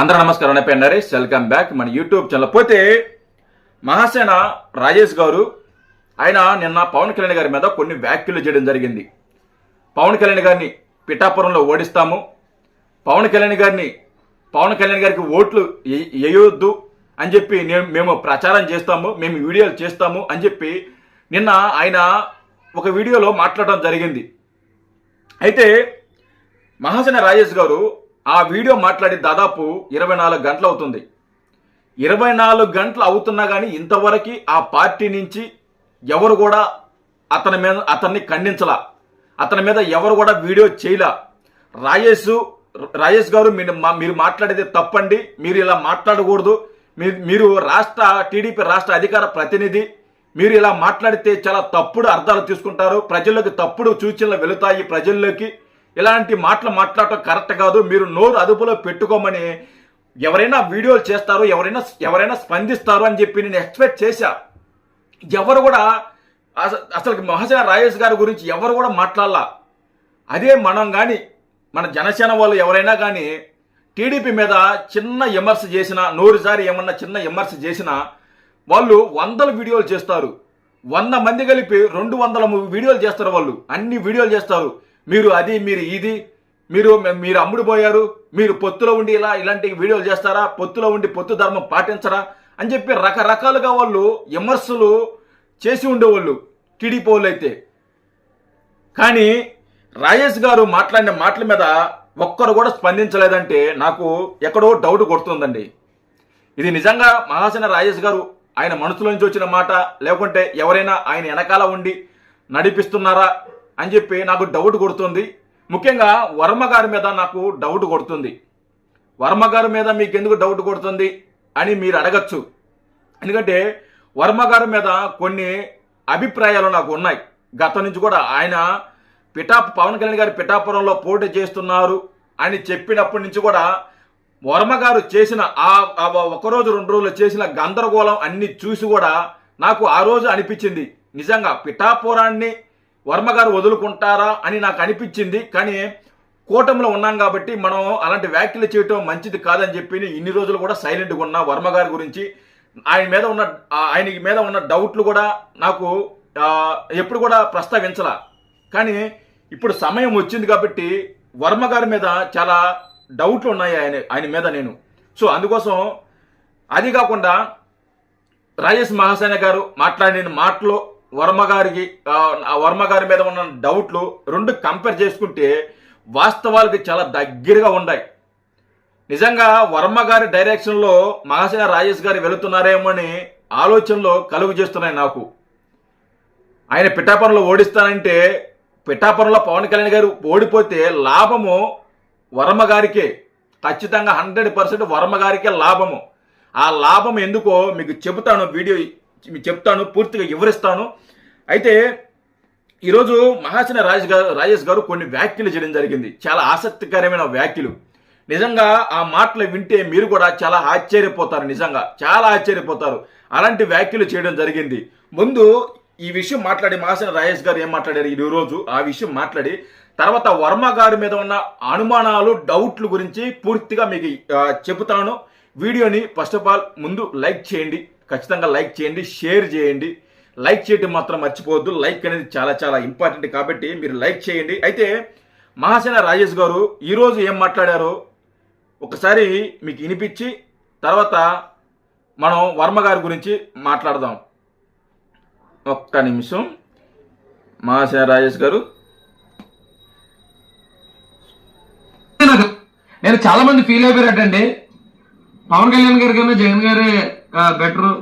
అందరూ నమస్కారం. నా నరేష్. వెల్కమ్ బ్యాక్ మన యూట్యూబ్ ఛానల్. పోతే మహాసేన రాజేష్ గారు ఆయన నిన్న పవన్ కళ్యాణ్ గారి మీద కొన్ని వ్యాఖ్యలు చేయడం జరిగింది. పవన్ కళ్యాణ్ గారిని పిఠాపురంలో ఓడిస్తాము. పవన్ కళ్యాణ్ గారిని పవన్ కళ్యాణ్ గారికి ఓట్లు వేయొద్దు అని చెప్పి మేము ప్రచారం చేస్తాము మేము వీడియోలు చేస్తాము అని చెప్పి నిన్న ఆయన ఒక వీడియోలో మాట్లాడడం జరిగింది. అయితే మహాసేన రాజేష్ గారు ఆ వీడియో మాట్లాడి దాదాపు ఇరవై నాలుగు గంటలు అవుతుంది. ఇరవై నాలుగు గంటలు అవుతున్నా కానీ ఇంతవరకు ఆ పార్టీ నుంచి ఎవరు కూడా అతని మీద అతన్ని ఖండించలా. అతని మీద ఎవరు కూడా వీడియో చేయలా. రాజేష్ రాజేష్ గారు మీరు మా- మీరు మాట్లాడేది తప్పండి. మీరు ఇలా మాట్లాడకూడదు. మీరు మీరు రాష్ట్ర టీడీపీ రాష్ట్ర అధికార ప్రతినిధి. మీరు ఇలా మాట్లాడితే చాలా తప్పుడు అర్థాలు తీసుకుంటారు. ప్రజల్లోకి తప్పుడు సూచనలు వెళుతాయి ప్రజల్లోకి. ఇలాంటి మాటలు మాట్లాడటం కరెక్ట్ కాదు. మీరు నోరు అదుపులో పెట్టుకోమని ఎవరైనా వీడియోలు చేస్తారు ఎవరైనా ఎవరైనా స్పందిస్తారు అని చెప్పి నేను ఎక్స్పెక్ట్ చేశా. ఎవరు కూడా అస- అసలు మహాసేన రాజేష్ గారి గురించి ఎవరు కూడా మాట్లాడాల. అదే మనం కానీ మన జనసేన వాళ్ళు ఎవరైనా కానీ టీడీపీ మీద చిన్న విమర్శ చేసిన నోరుసారి ఏమన్నా చిన్న విమర్శ చేసినా వాళ్ళు వందల వీడియోలు చేస్తారు. వంద మంది కలిపి రెండు వందల వీడియోలు చేస్తారు వాళ్ళు. అన్ని వీడియోలు చేస్తారు. మీరు అది మీరు ఇది మీరు మీరు అమ్ముడు పోయారు మీరు పొత్తులో ఉండి ఇలా ఇలాంటి వీడియోలు చేస్తారా పొత్తులో ఉండి పొత్తు ధర్మం పాటించరా అని చెప్పి రకరకాలుగా వాళ్ళు విమర్శలు చేసి ఉండేవాళ్ళు టీడీపీ వాళ్ళు అయితే. కానీ రాజేష్ గారు మాట్లాడిన మాటల మీద ఒక్కరు కూడా స్పందించలేదంటే నాకు ఎక్కడో డౌట్ కొడుతుందండి. ఇది నిజంగా మహాసేన రాజేష్ గారు ఆయన మనసులోంచి వచ్చిన మాట లేకుంటే ఎవరైనా ఆయన వెనకాల ఉండి నడిపిస్తున్నారా అని చెప్పి నాకు డౌట్ కొడుతుంది. ముఖ్యంగా వర్మ గారి మీద నాకు డౌట్ కొడుతుంది. వర్మ గారి మీద మీకు ఎందుకు డౌట్ కొడుతుంది అని మీరు అడగచ్చు. ఎందుకంటే వర్మ గారి మీద కొన్ని అభిప్రాయాలు నాకు ఉన్నాయి. గతం నుంచి కూడా ఆయన పిఠా పవన్ కళ్యాణ్ గారు పిఠాపురంలో పోటీ చేస్తున్నారు అని చెప్పినప్పటి నుంచి కూడా వర్మ గారు చేసిన ఆ ఆ ఒకరోజు రెండు రోజులు చేసిన గందరగోళం అన్ని చూసి కూడా నాకు ఆ రోజు అనిపించింది. నిజంగా పిఠాపురాన్ని వర్మ గారు వదులుకుంటారా అని నాకు అనిపించింది. కానీ కూటమిలో ఉన్నాం కాబట్టి మనం అలాంటి వ్యాఖ్యలు చేయటం మంచిది కాదని చెప్పి ఇన్ని రోజులు కూడా సైలెంట్గా ఉన్న వర్మ గారి గురించి. ఆయన మీద ఉన్న ఆయన మీద ఉన్న డౌట్లు కూడా నాకు ఎప్పుడు కూడా ప్రస్తావించాల. కానీ ఇప్పుడు సమయం వచ్చింది కాబట్టి వర్మ గారి మీద చాలా డౌట్లు ఉన్నాయి ఆయన ఆయన మీద నేను. సో అందుకోసం అది కాకుండా రాజేష్ మహాసేన గారు మాట్లాడిన మాటలు వర్మ గారికి వర్మ గారి మీద ఉన్న డౌట్లు రెండు కంపేర్ చేసుకుంటే వాస్తవాలకి చాలా దగ్గరగా ఉన్నాయి. నిజంగా వర్మ గారి డైరెక్షన్లో మహాశయ రాజేష్ గారు వెళుతున్నారేమో అని ఆలోచనలో కలుగు చేస్తున్నాయి నాకు. ఆయన పిఠాపురంలో ఓడిస్తానంటే పిఠాపురంలో పవన్ కళ్యాణ్ గారు ఓడిపోతే లాభము వర్మ గారికే. ఖచ్చితంగా హండ్రెడ్ పర్సెంట్ వర్మ గారికే లాభము. ఆ లాభం ఎందుకో మీకు చెబుతాను వీడియో చెప్తాను పూర్తిగా వివరిస్తాను. అయితే ఈరోజు మహాసిన రాజేష్ గారు రాజేష్ గారు కొన్ని వ్యాఖ్యలు చేయడం జరిగింది. చాలా ఆసక్తికరమైన వ్యాఖ్యలు. నిజంగా ఆ మాటలు వింటే మీరు కూడా చాలా ఆశ్చర్యపోతారు నిజంగా. చాలా ఆశ్చర్యపోతారు. అలాంటి వ్యాఖ్యలు చేయడం జరిగింది. ముందు ఈ విషయం మాట్లాడి మహాసిన రాజేష్ గారు ఏం మాట్లాడారు ఈ రోజు? ఆ విషయం మాట్లాడి తర్వాత వర్మ గారి మీద ఉన్న అనుమానాలు డౌట్లు గురించి పూర్తిగా మీకు చెబుతాను. వీడియోని ఫస్ట్ ఆఫ్ ఆల్ ముందు లైక్ చేయండి. ఖచ్చితంగా లైక్ చేయండి షేర్ చేయండి. లైక్ చేయడం మాత్రం మర్చిపోవద్దు. లైక్ అనేది చాలా చాలా ఇంపార్టెంట్ కాబట్టి మీరు లైక్ చేయండి. అయితే మహాసేన రాజేష్ గారు ఈరోజు ఏం మాట్లాడారో ఒకసారి మీకు వినిపించి తర్వాత మనం వర్మ గారి గురించి మాట్లాడదాం. ఒక్క నిమిషం. మహాసేన రాజేష్ గారు. నేను చాలా మంది ఫీల్ అయిపోయారటండి. పవన్ కళ్యాణ్ గారి కన్నా జగన్ గారే బెటర్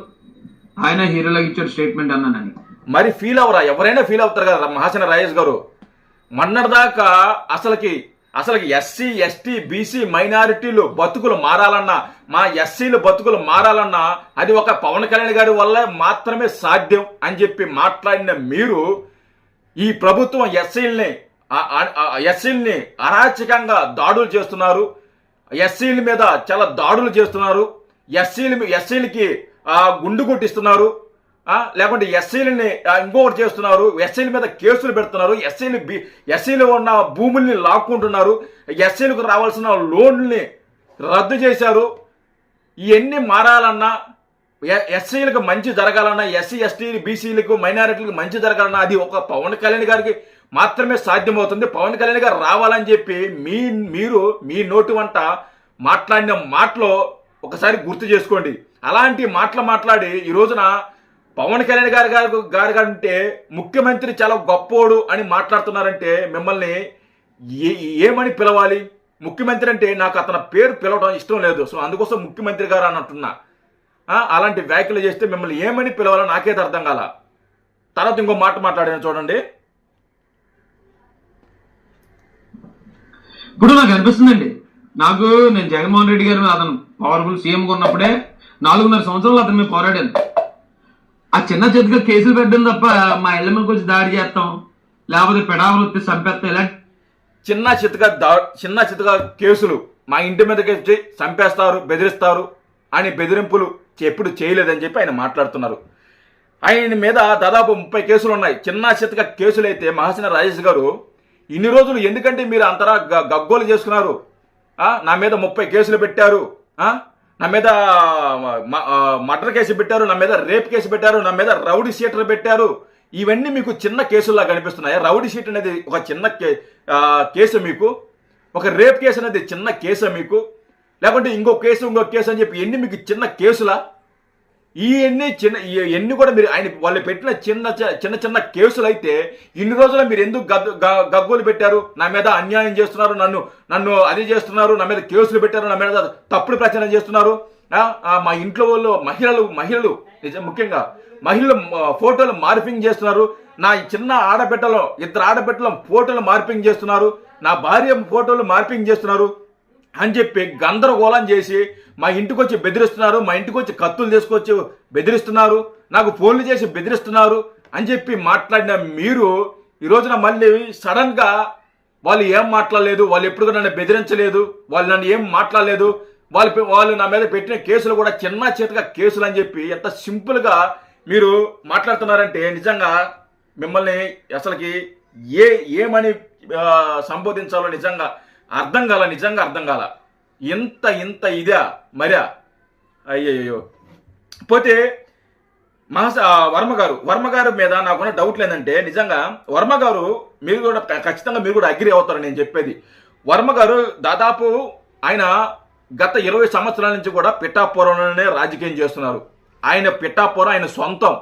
ఆయన హీరోలకు ఇచ్చాడు స్టేట్మెంట్ అన్నానని. మరి ఫీల్ అవరా ఎవరైనా ఫీల్ అవుతారు కదా మహాసేన రాజేష్ గారు? మొన్నటిదాకా అసలుకి అసలుకి ఎస్సీ ఎస్టీ బీసీ మైనారిటీలు బతుకులు మారాలన్నా మా ఎస్సీలు బతుకులు మారాలన్నా అది ఒక పవన్ కళ్యాణ్ గారి వల్ల మాత్రమే సాధ్యం అని చెప్పి మాట్లాడిన మీరు ఈ ప్రభుత్వం ఎస్సీల్ని ఎస్సీల్ని అరాచకంగా దాడులు చేస్తున్నారు. ఎస్సీల మీద చాలా దాడులు చేస్తున్నారు. ఎస్సీలు ఎస్సీలకి గుండు కొట్టిస్తున్నారు. లేకుంటే ఎస్సీలని ఇంకొకటి చేస్తున్నారు. ఎస్సీల మీద కేసులు పెడుతున్నారు. ఎస్సీలు ఎస్సీలు ఉన్న భూముల్ని లాక్కుంటున్నారు. ఎస్సీలకు రావాల్సిన లోన్లని రద్దు చేశారు. ఇవన్నీ మారాలన్నా ఎ- ఎస్సీలకు మంచి జరగాలన్నా ఎస్సీ ఎస్టీ బీసీలకు మైనారిటీలకు మంచి జరగాలన్నా అది ఒక పవన్ కళ్యాణ్ గారికి మాత్రమే సాధ్యమవుతుంది. పవన్ కళ్యాణ్ గారు రావాలని చెప్పి మీ మీరు మీ నోటి వంట మాట్లాడిన మాటలో ఒకసారి గుర్తు చేసుకోండి. అలాంటి మాటలు మాట్లాడి ఈ రోజున పవన్ కళ్యాణ్ గారు గారు గారు అంటే ముఖ్యమంత్రి చాలా గొప్పోడు అని మాట్లాడుతున్నారంటే మిమ్మల్ని ఏ ఏమని పిలవాలి? ముఖ్యమంత్రి అంటే నాకు అతని పేరు పిలవడం ఇష్టం లేదు. సో అందుకోసం ముఖ్యమంత్రి గారు అన్నట్టున్నా. అలాంటి వ్యాఖ్యలు చేస్తే మిమ్మల్ని ఏమని పిలవాలో నాకేది అర్థం కాల. తర్వాత ఇంకో మాట మాట్లాడాను చూడండి. ఇప్పుడు నాకు అనిపిస్తుందండి. నాకు నేను జగన్మోహన్ రెడ్డి గారు అతను పవర్ఫుల్ సీఎం ఉన్నప్పుడే నాలుగున్నర సంవత్సరాలు అతను మీద పోరాడాను. ఆ చిన్న చేతిగా కేసులు పెట్టడం తప్ప మా ఇళ్ళ మీద వచ్చి దాడి చేస్తాం. లేకపోతే పెడావృత్తి వస్తే చంపేస్తాం ఇలా. చిన్న చితగా దా చిన్న చితగా కేసులు మా ఇంటి మీదకి వచ్చి చంపేస్తారు బెదిరిస్తారు అని బెదిరింపులు ఎప్పుడు చేయలేదని చెప్పి ఆయన మాట్లాడుతున్నారు. ఆయన మీద దాదాపు ముప్పై కేసులు ఉన్నాయి. చిన్న చితక కేసులు అయితే మహాసిన రాజేష్ గారు ఇన్ని రోజులు ఎందుకంటే మీరు అంతరా గ- గగ్గోలు చేసుకున్నారు? నా మీద ముప్పై కేసులు పెట్టారు. నా మీద మర్డర్ కేసు పెట్టారు నా మీద రేప్ కేసు పెట్టారు నా మీద రౌడీ షీటర్ పెట్టారు. ఇవన్నీ మీకు చిన్న కేసుల్లా కనిపిస్తున్నాయి? రౌడీ షీట్ అనేది ఒక చిన్న కే- కేసు మీకు. ఒక రేప్ కేసు అనేది చిన్న కేసు మీకు. లేకుంటే ఇంకో కేసు ఇంకో కేసు అని చెప్పి ఎన్ని మీకు చిన్న కేసులా? ఇవన్నీ చిన్న ఇవన్నీ కూడా మీరు ఆయన వాళ్ళు పెట్టిన చిన్న చిన్న చిన్న కేసులు అయితే ఇన్ని రోజులు మీరు ఎందుకు గ- గగ్గోలు పెట్టారు? నా మీద అన్యాయం చేస్తున్నారు నన్ను నన్ను అది చేస్తున్నారు నా మీద కేసులు పెట్టారు నా మీద తప్పుడు ప్రచారం చేస్తున్నారు. మా ఇంట్లో వాళ్ళు మహిళలు మహిళలు నిజం ముఖ్యంగా మహిళలు ఫోటోలు మార్పింగ్ చేస్తున్నారు. నా చిన్న ఆడబిడ్డలో ఇద్దరు ఆడబిడ్డల ఫోటోలు మార్పింగ్ చేస్తున్నారు. నా భార్య ఫోటోలు మార్పింగ్ చేస్తున్నారు. అని చెప్పి గందరగోళం చేసి మా ఇంటికి వచ్చి బెదిరిస్తున్నారు మా ఇంటికి వచ్చి కత్తులు తీసుకొచ్చి బెదిరిస్తున్నారు నాకు ఫోన్లు చేసి బెదిరిస్తున్నారు అని చెప్పి మాట్లాడిన మీరు ఈ రోజున మళ్ళీ సడన్గా వాళ్ళు ఏం మాట్లాడలేదు వాళ్ళు ఎప్పుడు కూడా నన్ను బెదిరించలేదు వాళ్ళు నన్ను ఏం మాట్లాడలేదు వాళ్ళు వాళ్ళు నా మీద పెట్టిన కేసులు కూడా చిన్న చేతగా కేసులు అని చెప్పి ఎంత సింపుల్గా మీరు మాట్లాడుతున్నారంటే నిజంగా మిమ్మల్ని అసలుకి ఏ ఏమని సంబోధించాలో నిజంగా అర్థం కాల నిజంగా అర్థం కాల. ఇంత ఇంత ఇదా మరా? అయ్యయ్యో. పోతే మహాస వర్మగారు వర్మగారు మీద నాకున్న డౌట్లు ఏంటంటే నిజంగా వర్మ గారు మీరు కూడా ఖచ్చితంగా మీరు కూడా అగ్రి అవుతారు నేను చెప్పేది. వర్మ గారు దాదాపు ఆయన గత ఇరవై సంవత్సరాల నుంచి కూడా పిఠాపురంలోనే రాజకీయం చేస్తున్నారు. ఆయన పిఠాపురం ఆయన సొంతం.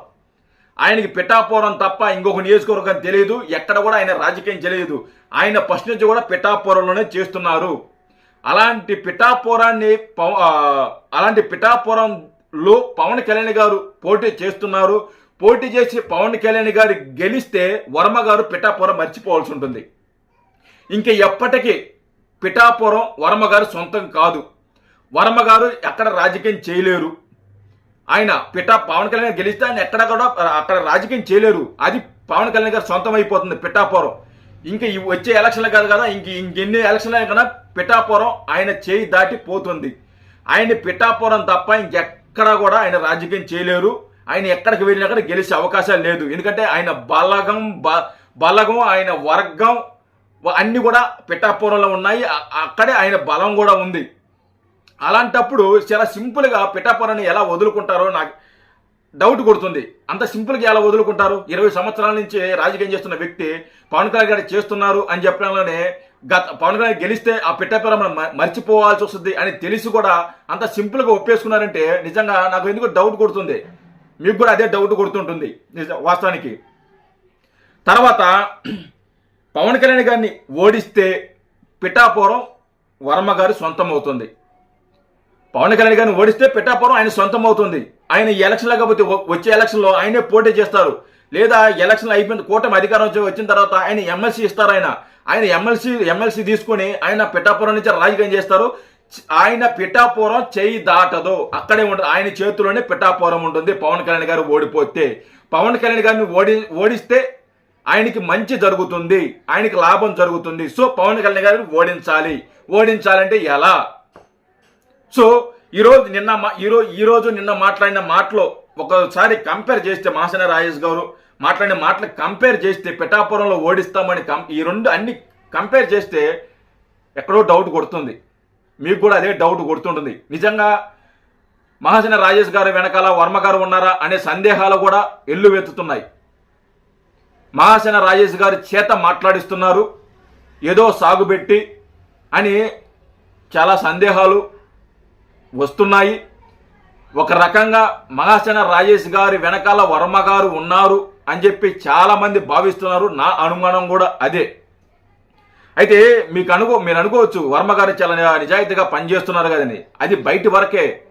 ఆయనకి పిఠాపురం తప్ప ఇంకొక నియోజకవర్గం తెలియదు ఎక్కడ కూడా ఆయన రాజకీయం తెలియదు. ఆయన ఫస్ట్ నుంచి కూడా పిఠాపురంలోనే చేస్తున్నారు. అలాంటి పిఠాపురాన్ని పవ- అలాంటి పిఠాపురంలో పవన్ కళ్యాణ్ గారు పోటీ చేస్తున్నారు. పోటీ చేసి పవన్ కళ్యాణ్ గారు గెలిస్తే వర్మ గారు పిఠాపురం మర్చిపోవాల్సి ఉంటుంది. ఇంకా ఎప్పటికీ పిఠాపురం వర్మ గారు సొంతం కాదు. వర్మ గారు ఎక్కడ రాజకీయం చేయలేరు. ఆయన పిఠా పవన్ కళ్యాణ్ గారు గెలిస్తే ఆయన ఎక్కడ కూడా అక్కడ రాజకీయం చేయలేరు. అది పవన్ కళ్యాణ్ గారు సొంతం అయిపోతుంది పిఠాపురం. ఇంకా వచ్చే ఎలక్షన్లు కాదు కదా ఇంక ఇంకెన్ని ఎలక్షన్లు కన్నా పిఠాపురం ఆయన చేయి దాటి పోతుంది. ఆయన పిఠాపురం తప్ప ఇంకెక్కడ కూడా ఆయన రాజకీయం చేయలేరు. ఆయన ఎక్కడికి వెళ్ళినా కూడా గెలిచే అవకాశాలు లేదు. ఎందుకంటే ఆయన బలగం బ- బలగం ఆయన వర్గం అన్నీ అన్ని కూడా పిఠాపురంలో ఉన్నాయి. అక్కడే ఆయన బలం కూడా ఉంది. అలాంటప్పుడు చాలా సింపుల్గా పిఠాపురాన్ని ఎలా వదులుకుంటారో నాకు డౌట్ కొడుతుంది. అంత సింపుల్గా ఎలా వదులుకుంటారు? ఇరవై సంవత్సరాల నుంచి రాజకీయం చేస్తున్న వ్యక్తి పవన్ కళ్యాణ్ గారు చేస్తున్నారు అని చెప్పడంలోనే గత పవన్ కళ్యాణ్ గెలిస్తే ఆ పిఠాపురం మర్చిపోవాల్సి వస్తుంది అని తెలిసి కూడా అంత సింపుల్గా ఒప్పేసుకున్నారంటే నిజంగా నాకు ఎందుకు డౌట్ కొడుతుంది. మీకు కూడా అదే డౌట్ కొడుతుంటుంది నిజ వాస్తవానికి. తర్వాత పవన్ కళ్యాణ్ గారిని ఓడిస్తే పిఠాపురం వర్మ గారి సొంతం అవుతుంది. పవన్ కళ్యాణ్ గారిని ఓడిస్తే పిఠాపురం ఆయన సొంతం అవుతుంది ఆయన ఎలక్షన్ లేకపోతే వచ్చే ఎలక్షన్లో ఆయనే పోటీ చేస్తారు. లేదా ఎలక్షన్ అయిపోయిన కూటమి అధికారం వచ్చిన తర్వాత ఆయన ఎమ్మెల్సీ ఇస్తారు ఆయన. ఆయన ఎమ్మెల్సీ ఎమ్మెల్సీ తీసుకొని ఆయన పిఠాపురం నుంచి రాజకీయం చేస్తారు. ఆయన పిఠాపురం చేయి దాటదు. అక్కడే ఉంటుంది ఆయన చేతిలోనే పిఠాపురం ఉంటుంది. పవన్ కళ్యాణ్ గారు ఓడిపోతే. పవన్ కళ్యాణ్ గారిని ఓడి ఓడిస్తే ఆయనకి మంచి జరుగుతుంది. ఆయనకి లాభం జరుగుతుంది. సో పవన్ కళ్యాణ్ గారిని ఓడించాలి. ఓడించాలంటే ఎలా? సో ఈరోజు నిన్న మా- ఈరోజు ఈరోజు నిన్న మాట్లాడిన మాటలో ఒకసారి కంపేర్ చేస్తే మాసన రాజేష్ గారు మాట్లాడిన మాటలు కంపేర్ చేస్తే పిఠాపురంలో ఓడిస్తామని కం ఈ రెండు అన్ని కంపేర్ చేస్తే ఎక్కడో డౌట్ కొడుతుంది. మీకు కూడా అదే డౌట్ కొడుతుంటుంది. నిజంగా మహాజన రాజేష్ గారు వెనకాల వర్మ గారు ఉన్నారా అనే సందేహాలు కూడా ఎల్లువెత్తుతున్నాయి మహాసేన రాజేష్ గారి చేత మాట్లాడిస్తున్నారు. ఏదో సాగుబెట్టి అని చాలా సందేహాలు వస్తున్నాయి. ఒక రకంగా మహాసేన రాజేష్ గారి వెనకాల వర్మ గారు ఉన్నారు అని చెప్పి చాలామంది భావిస్తున్నారు. నా అనుమానం కూడా అదే. అయితే మీకు అనుకో మీరు అనుకోవచ్చు వర్మ గారు చాలా నిజాయితీగా పనిచేస్తున్నారు కదండి. అది బయట వరకే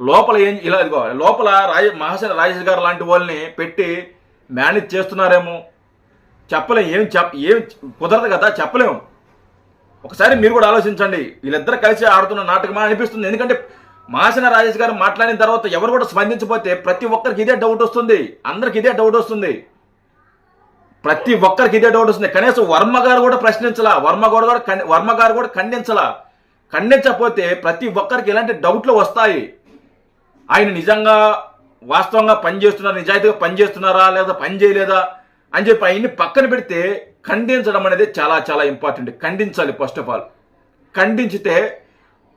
లోపల ఏం ఇలా లోపల రాజ మహాసేన రాజేష్ గారు లాంటి వాళ్ళని పెట్టి మేనేజ్ చేస్తున్నారేమో. చెప్పలేం ఏం చెప్ ఏం కుదరదు కదా చెప్పలేము ఒకసారి మీరు కూడా ఆలోచించండి. వీళ్ళిద్దరు కలిసి ఆడుతున్న నాటకమా అనిపిస్తుంది. ఎందుకంటే మాసిన రాజేష్ గారు మాట్లాడిన తర్వాత ఎవరు కూడా స్పందించకపోతే ప్రతి ఒక్కరికి ఇదే డౌట్ వస్తుంది. అందరికి ఇదే డౌట్ వస్తుంది. ప్రతి ఒక్కరికి ఇదే డౌట్ వస్తుంది. కనీసం వర్మ గారు కూడా ప్రశ్నించలా వర్మ గారు కూడా వర్మ గారు కూడా ఖండించలా. ఖండించకపోతే ప్రతి ఒక్కరికి ఇలాంటి డౌట్లు వస్తాయి. ఆయన నిజంగా వాస్తవంగా పనిచేస్తున్నారా నిజాయితీగా పనిచేస్తున్నారా లేదా పని చేయలేదా అని చెప్పి ఆయన్ని పక్కన పెడితే ఖండించడం అనేది చాలా చాలా ఇంపార్టెంట్ ఖండించాలి ఫస్ట్ ఆఫ్ ఆల్ ఖండించితే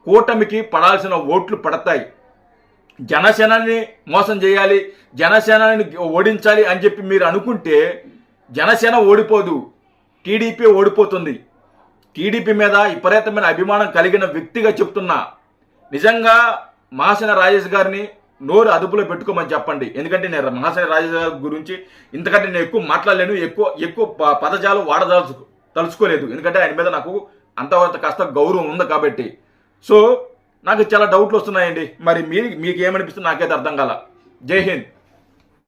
కూటమికి పడాల్సిన ఓట్లు పడతాయి. జనసేనని మోసం చేయాలి జనసేనని ఓడించాలి అని చెప్పి మీరు అనుకుంటే జనసేన ఓడిపోదు టీడీపీ ఓడిపోతుంది. టీడీపీ మీద విపరీతమైన అభిమానం కలిగిన వ్యక్తిగా చెప్తున్నా నిజంగా మహాసేన రాజేష్ గారిని నోరు అదుపులో పెట్టుకోమని చెప్పండి. ఎందుకంటే నేను మహాసేన రాజేష్ గారి గురించి ఇంతకంటే నేను ఎక్కువ మాట్లాడలేను ఎక్కువ ఎక్కువ ప- పదజాలు వాడదలుచు తలుచుకోలేదు. ఎందుకంటే ఆయన మీద నాకు అంత కాస్త గౌరవం ఉంది కాబట్టి సో నాకు చాలా డౌట్లు వస్తున్నాయండి. మరి మీ మీకు ఏమనిపిస్తుంది నాకైతే అర్థం కాల. జై హింద్.